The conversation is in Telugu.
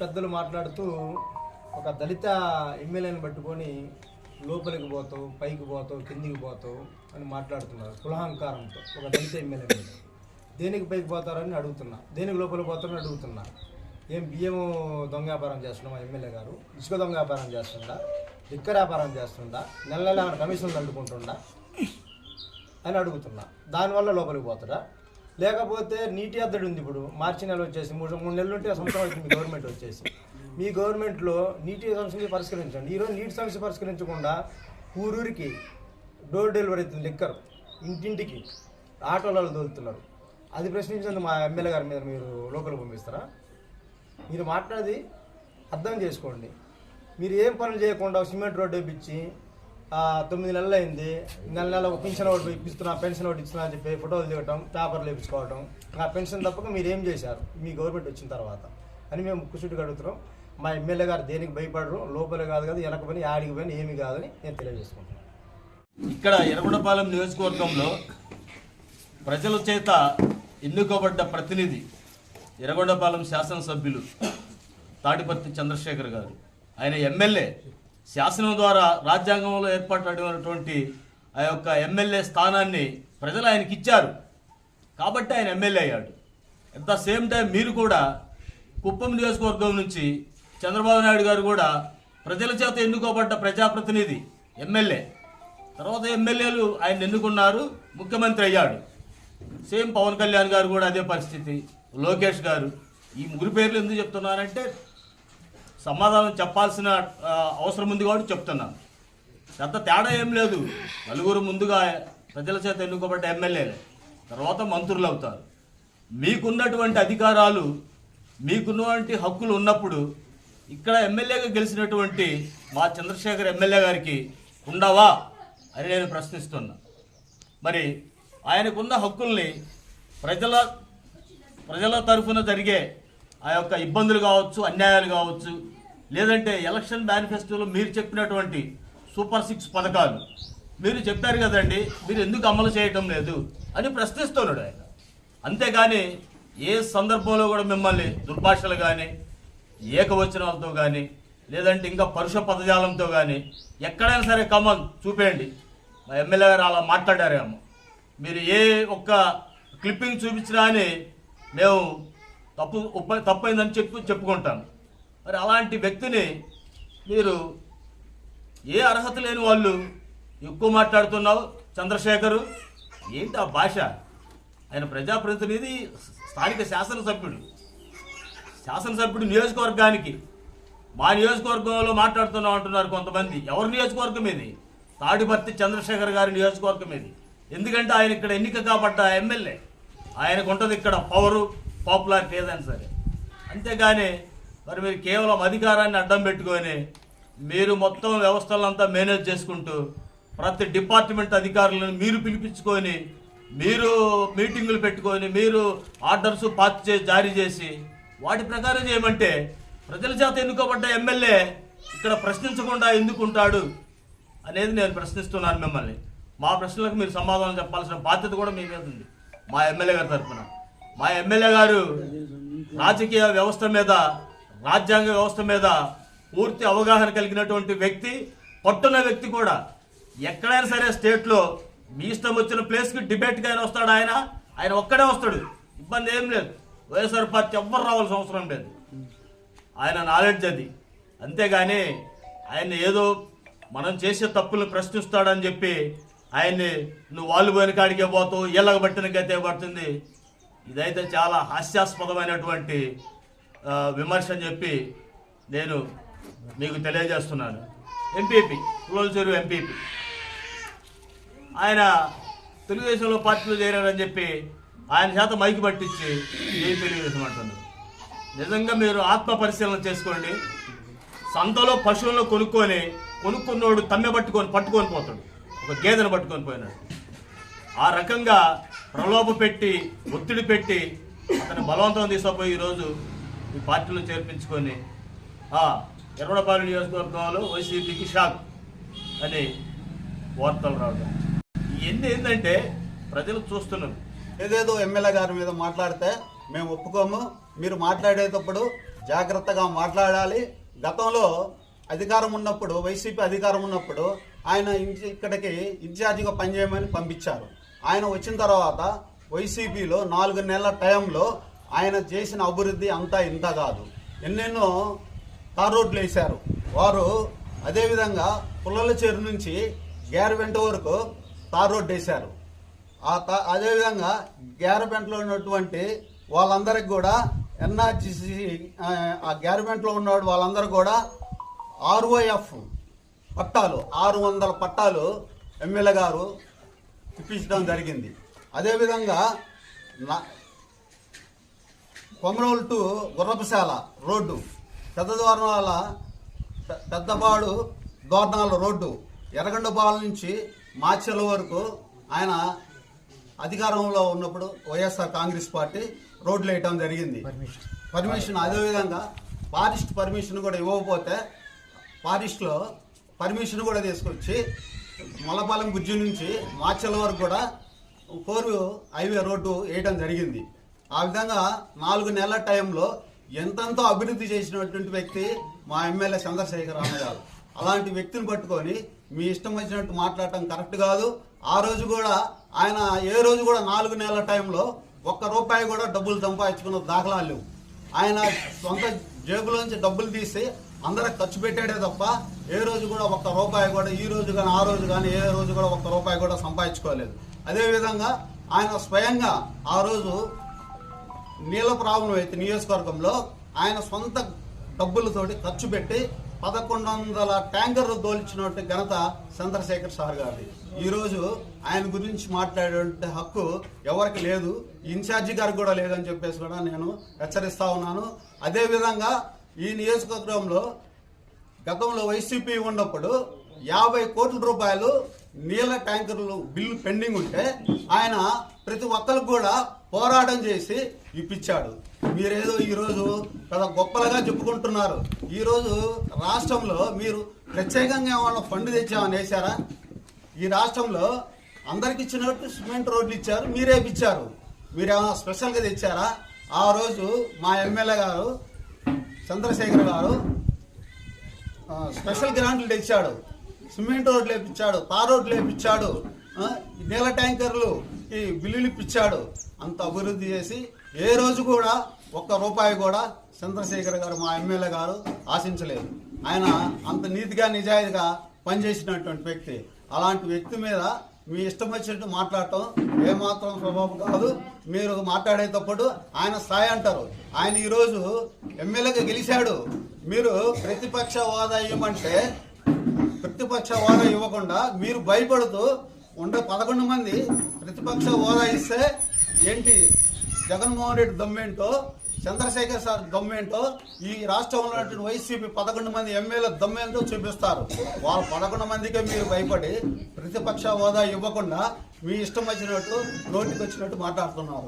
పెద్దలు మాట్లాడుతూ ఒక దళిత ఎమ్మెల్యేని పట్టుకొని లోపలికి పోతావు పైకి పోతావు కిందికి పోతావు అని మాట్లాడుతున్నారు కులహంకారంతో ఒక దళిత ఎమ్మెల్యే మీద. దేనికి పైకి పోతారని అడుగుతున్నా దేనికి లోపలికి పోతారని అడుగుతున్నా. ఏం బియ్యం దొంగ వ్యాపారం చేస్తున్నాం మా ఎమ్మెల్యే గారు? ఇసుక దొంగ వ్యాపారం చేస్తుండా లిక్కర్ వ్యాపారం చేస్తుండా నెల నెల కమిషన్లు అందుకుంటుండా అని అడుగుతున్నా. దానివల్ల లోపలికి పోతాడా లేకపోతే నీటి అద్దడి ఉంది ఇప్పుడు. మార్చి నెల వచ్చేసి మూడు మూడు నెలలు ఉంటే సంవత్సరం అవుతుంది గవర్నమెంట్ వచ్చేసి. మీ గవర్నమెంట్లో నీటి సమస్యని పరిష్కరించండి. ఈరోజు నీటి సమస్య పరిష్కరించకుండా ఊరూరికి డోర్ డెలివరీ అవుతుంది లిక్కర్. ఇంటింటికి ఆటోలలో దొరుకుతున్నారు. అది ప్రశ్నించింది మా ఎమ్మెల్యే గారి మీద మీరు లోపలికి పంపిస్తారా? మీరు మాట్లాడి అర్థం చేసుకోండి. మీరు ఏం పనులు చేయకుండా సిమెంట్ రోడ్డు వేపించి తొమ్మిది నెలలు అయింది. నెల నెల ఒక పెన్షన్ ఒకటి ఇప్పిస్తున్నా పెన్షన్ ఒకటి ఇస్తున్నా అని చెప్పి ఫోటోలు దిగటం పేపర్లు ఇప్పించుకోవటం ఆ పెన్షన్ తప్పక మీరు ఏం చేశారు? మీ గవర్నమెంట్ వచ్చిన తర్వాత అని మేము కుసుటికి అడుగుతున్నాం. మా ఎమ్మెల్యే గారు దేనికి భయపడరు? లోపలే కాదు కాదు వెనక పని ఆడికి పని ఏమి కాదని నేను తెలియజేసుకుంటున్నాను. ఇక్కడ ఎర్రగొండపాలెం నియోజకవర్గంలో ప్రజల చేత ఎన్నుకోబడ్డ ప్రతినిధి ఎర్రగొండపాలెం శాసనసభ్యులు తాడిపర్తి చంద్రశేఖర్ గారు. ఆయన ఎమ్మెల్యే. శాసనం ద్వారా రాజ్యాంగంలో ఏర్పాటైనటువంటి ఆ యొక్క ఎమ్మెల్యే స్థానాన్ని ప్రజలు ఆయనకి ఇచ్చారు. కాబట్టి ఆయన ఎమ్మెల్యే అయ్యాడు. అట్ ద సేమ్ టైం మీరు కూడా కుప్పం నియోజకవర్గం నుంచి చంద్రబాబు నాయుడు గారు కూడా ప్రజల చేత ఎన్నుకోబడ్డ ప్రజాప్రతినిధి ఎమ్మెల్యే. తర్వాత ఎమ్మెల్యేలు ఆయన ఎన్నుకున్నారు ముఖ్యమంత్రి అయ్యాడు. సేమ్ పవన్ కళ్యాణ్ గారు కూడా అదే పరిస్థితి. లోకేష్ గారు ఈ ముగ్గురు పేర్లు ఎందుకు చెప్తున్నానంటే సమాధానం చెప్పాల్సిన అవసరం ఉంది కాబట్టి చెప్తున్నాను. పెద్ద తేడా ఏం లేదు. నలుగురు ముందుగా ప్రజల చేత ఎన్నుకోబడ్డ ఎమ్మెల్యేలు. తర్వాత మంత్రులు అవుతారు. మీకున్నటువంటి అధికారాలు మీకున్నటువంటి హక్కులు ఉన్నప్పుడు ఇక్కడ ఎమ్మెల్యేగా గెలిచినటువంటి మా చంద్రశేఖర్ ఎమ్మెల్యే గారికి ఉండవా అని నేను ప్రశ్నిస్తున్నా. మరి ఆయనకున్న హక్కుల్ని ప్రజల ప్రజల తరఫున జరిగే ఆ యొక్క ఇబ్బందులు కావచ్చు అన్యాయాలు కావచ్చు లేదంటే ఎలక్షన్ మేనిఫెస్టోలో మీరు చెప్పినటువంటి సూపర్ సిక్స్ పథకాలు. మీరు చెప్పారు కదండి మీరు ఎందుకు అమలు చేయటం లేదు అని ప్రశ్నిస్తున్నాడు ఆయన. అంతేగాని ఏ సందర్భంలో కూడా మిమ్మల్ని దుర్భాషలు కానీ ఏకవచనాలతో కానీ లేదంటే ఇంకా పరుష పదజాలంతో కానీ ఎక్కడైనా సరే కమన్ చూపేయండి. మా ఎమ్మెల్యే గారు అలా మాట్లాడారేమో. మీరు ఏ ఒక్క క్లిప్పింగ్ చూపించినా అని మేము తప్పు తప్పైందని చెప్పు చెప్పుకుంటాను. మరి అలాంటి వ్యక్తిని మీరు ఏ అర్హత లేని వాళ్ళు ఎక్కువ మాట్లాడుతున్నావు? చంద్రశేఖరు ఏంటి ఆ భాష? ఆయన ప్రజాప్రతినిధి స్థానిక శాసనసభ్యుడు. శాసనసభ్యుడు నియోజకవర్గానికి. మా నియోజకవర్గంలో మాట్లాడుతున్నాం అంటున్నారు కొంతమంది. ఎవరి నియోజకవర్గం ఇది? తాడిపర్తి చంద్రశేఖర్ గారి నియోజకవర్గం ఇది. ఎందుకంటే ఆయన ఇక్కడ ఎన్నిక కాబట్ట ఎమ్మెల్యే. ఆయనకు ఉంటుంది ఇక్కడ పవరు. పాపులారిటీ ఏదైనా సరే. అంతేగాని మరి మీరు కేవలం అధికారాన్ని అడ్డం పెట్టుకొని మీరు మొత్తం వ్యవస్థలంతా మేనేజ్ చేసుకుంటూ ప్రతి డిపార్ట్మెంట్ అధికారులను మీరు పిలిపించుకొని మీరు మీటింగులు పెట్టుకొని మీరు ఆర్డర్స్ పాస్ చేసి జారీ చేసి వాటి ప్రకారం చేయమంటే ప్రజల చేత ఎన్నుకోబడ్డ ఎమ్మెల్యే ఇక్కడ ప్రశ్నించకుండా ఎందుకు ఉంటాడు అనేది నేను ప్రశ్నిస్తున్నాను మిమ్మల్ని. మా ప్రశ్నలకు మీరు సమాధానం చెప్పాల్సిన బాధ్యత కూడా మీ మీద ఉంది. మా ఎమ్మెల్యే గారి తరఫున మా ఎమ్మెల్యే గారు రాజకీయ వ్యవస్థ మీద రాజ్యాంగ వ్యవస్థ మీద పూర్తి అవగాహన కలిగినటువంటి వ్యక్తి పట్టున్న వ్యక్తి కూడా ఎక్కడైనా సరే స్టేట్లో మీ ఇష్టం వచ్చిన ప్లేస్కి డిబేట్గా ఆయన వస్తాడు ఆయన? ఆయన ఒక్కడే వస్తాడు. ఇబ్బంది ఏం లేదు. వైఎస్ఆర్ పార్టీ ఎవ్వరు రావాల్సిన అవసరం లేదు. ఆయన నాలెడ్జ్ అది. అంతేగాని ఆయన ఏదో మనం చేసే తప్పులను ప్రశ్నిస్తాడని చెప్పి ఆయన్ని నువ్వు వాళ్ళు పోయిన కాడికే పోతావు ఇళ్ళకి గతే పడుతుంది. ఇదైతే చాలా హాస్యాస్పదమైనటువంటి విమర్శ అని చెప్పి నేను మీకు తెలియజేస్తున్నాను. ఎంపీపీ పుల్లల ఎంపీపీ ఆయన తెలుగుదేశంలో పార్టీలో చేరారని చెప్పి ఆయన చేత మైకి పట్టించి ఏం తెలుగుదేశం అంటున్నారు నిజంగా మీరు ఆత్మ పరిశీలన చేసుకోండి. సంతలో పశువులను కొనుక్కొని కొనుక్కున్నోడు తమ్మె పట్టుకొని పట్టుకొని పోతాడు. ఒక గేదెను పట్టుకొని పోయినాడు. ఆ రకంగా ప్రలోభ పెట్టి ఒత్తిడి పెట్టి అతను బలవంతం తీసుకుపోయి ఈరోజు ఈ పార్టీలో చేర్పించుకొని ఆ, నియోజకవర్గంలో వైసీపీకి షాక్ అని వార్తలు రావడం. ఇవన్నీ ఏంటంటే ప్రజలు చూస్తున్నారు. ఏదేదో ఎమ్మెల్యే గారి మీద మాట్లాడితే మేము ఒప్పుకోము. మీరు మాట్లాడేటప్పుడు జాగ్రత్తగా మాట్లాడాలి. గతంలో అధికారం ఉన్నప్పుడు వైసీపీ అధికారం ఉన్నప్పుడు ఆయన ఇంటి ఇక్కడికి ఇన్ఛార్జిగా పనిచేయమని పంపించారు. ఆయన వచ్చిన తర్వాత వైసీపీలో నాలుగు నెలల టైంలో ఆయన చేసిన అభివృద్ధి అంతా ఇంత కాదు. ఎన్నెన్నో తార్ రోడ్లు వేశారు. వారు అదేవిధంగా పుల్లల చెరు నుంచి గ్యారవెంట వరకు తార్ రోడ్డు వేశారు. ఆ తా అదేవిధంగా గ్యారబెంట్లో ఉన్నటువంటి వాళ్ళందరికి కూడా ఎన్ఆర్జీసీ ఆ గ్యారబెంట్లో ఉన్న వాళ్ళందరూ కూడా ఆర్ఓఎఫ్ పట్టాలు ఆరు వందల పట్టాలు ఎమ్మెల్యే గారు ఇప్పించడం జరిగింది. అదేవిధంగా నా కొమరోలు టు గుర్రపశాల రోడ్డు పెద్ద దోరణాల పె- పెద్దపాడు దోరణాల రోడ్డు ఎర్రగొండపాల నుంచి మాచెల వరకు ఆయన అధికారంలో ఉన్నప్పుడు వైఎస్ఆర్ కాంగ్రెస్ పార్టీ రోడ్లు వేయటం జరిగింది. పర్మిషన్ అదేవిధంగా ఫారెస్ట్ పర్మిషన్ కూడా ఇవ్వకపోతే ఫారెస్ట్లో పర్మిషన్ కూడా తీసుకొచ్చి మలపాలెం గుజ్జు నుంచి మాచెల వరకు కూడా ఫోర్ హైవే రోడ్డు వేయడం జరిగింది. ఆ విధంగా నాలుగు నెలల టైంలో ఎంతెంతో అభివృద్ధి చేసినటువంటి వ్యక్తి మా ఎమ్మెల్యే చంద్రశేఖర్ రామ గారు. అలాంటి వ్యక్తిని పట్టుకొని మీ ఇష్టం వచ్చినట్టు మాట్లాడటం కరెక్ట్ కాదు. ఆ రోజు కూడా ఆయన ఏ రోజు కూడా నాలుగు నెలల టైంలో ఒక్క రూపాయి కూడా డబ్బులు సంపాదించుకున్న దాఖలాలు ఆయన సొంత జేబులోంచి డబ్బులు తీసి అందరికి ఖర్చు పెట్టాడే తప్ప ఏ రోజు కూడా ఒక్క రూపాయి కూడా ఈ రోజు కానీ ఆ రోజు కానీ ఏ రోజు కూడా ఒక్క రూపాయి కూడా సంపాదించుకోలేదు. అదేవిధంగా ఆయన స్వయంగా ఆ రోజు నీళ్ళ ప్రాబ్లం అయితే నియోజకవర్గంలో ఆయన సొంత డబ్బులతోటి ఖర్చు పెట్టి పదకొండు వందల ట్యాంకర్లు దోల్చినట్టు ఘనత చంద్రశేఖర్ సార్ గారిది. ఈరోజు ఆయన గురించి మాట్లాడే హక్కు ఎవరికి లేదు ఇన్ఛార్జి గారికి కూడా లేదని చెప్పేసి కూడా నేను హెచ్చరిస్తా ఉన్నాను. అదేవిధంగా ఈ నియోజకవర్గంలో గతంలో వైసీపీ ఉన్నప్పుడు యాభై కోట్ల రూపాయలు నీళ్ళ ట్యాంకర్లు బిల్లు పెండింగ్ ఉంటే ఆయన ప్రతి ఒక్కరికి కూడా పోరాటం చేసి ఇప్పించాడు. మీరేదో ఈరోజు పెద్ద గొప్పలుగా చెప్పుకుంటున్నారు. ఈరోజు రాష్ట్రంలో మీరు ప్రత్యేకంగా ఏమన్నా ఫండ్ తెచ్చామని వేశారా? ఈ రాష్ట్రంలో అందరికి ఇచ్చినట్టు సిమెంట్ రోడ్లు ఇచ్చారు మీరే ఇచ్చారు మీరేమైనా స్పెషల్గా తెచ్చారా? ఆ రోజు మా ఎమ్మెల్యే గారు చంద్రశేఖర్ గారు స్పెషల్ గ్రాంట్లు తెచ్చాడు. సిమెంట్ రోడ్లు వేపించాడు తార్ రోడ్లు వేపించాడు నీళ్ళ ట్యాంకర్లు ఈ బిల్లులు ఇప్పించాడు. అంత అభివృద్ధి చేసి ఏ రోజు కూడా ఒక్క రూపాయి కూడా చంద్రశేఖర్ గారు మా ఎమ్మెల్యే గారు ఆశించలేదు. ఆయన అంత నీతిగా నిజాయితీగా పనిచేసినటువంటి వ్యక్తి. అలాంటి వ్యక్తి మీద మీ ఇష్టం వచ్చినట్టు మాట్లాడటం ఏమాత్రం స్వభావం కాదు. మీరు మాట్లాడేటప్పుడు ఆయన స్థాయి అంటారు. ఆయన ఈరోజు ఎమ్మెల్యేగా గెలిచాడు. మీరు ప్రతిపక్ష హోదా ఇవ్వమంటే ప్రతిపక్ష హోదా ఇవ్వకుండా మీరు భయపడుతూ ఉండే పదకొండు మంది ప్రతిపక్ష హోదా ఇస్తే ఏంటి? జగన్మోహన్ రెడ్డి దమ్మేంటో చంద్రశేఖర్ సార్ దమ్మేంటో ఈ రాష్ట్రంలో ఉన్నటువంటి వైసీపీ పదకొండు మంది ఎమ్మెల్యే దమ్మేంటో చూపిస్తారు. వాళ్ళ పదకొండు మందికే మీరు భయపడి ప్రతిపక్ష హోదా ఇవ్వకుండా మీ ఇష్టం వచ్చినట్టు నోటికి వచ్చినట్టు మాట్లాడుతున్నారు.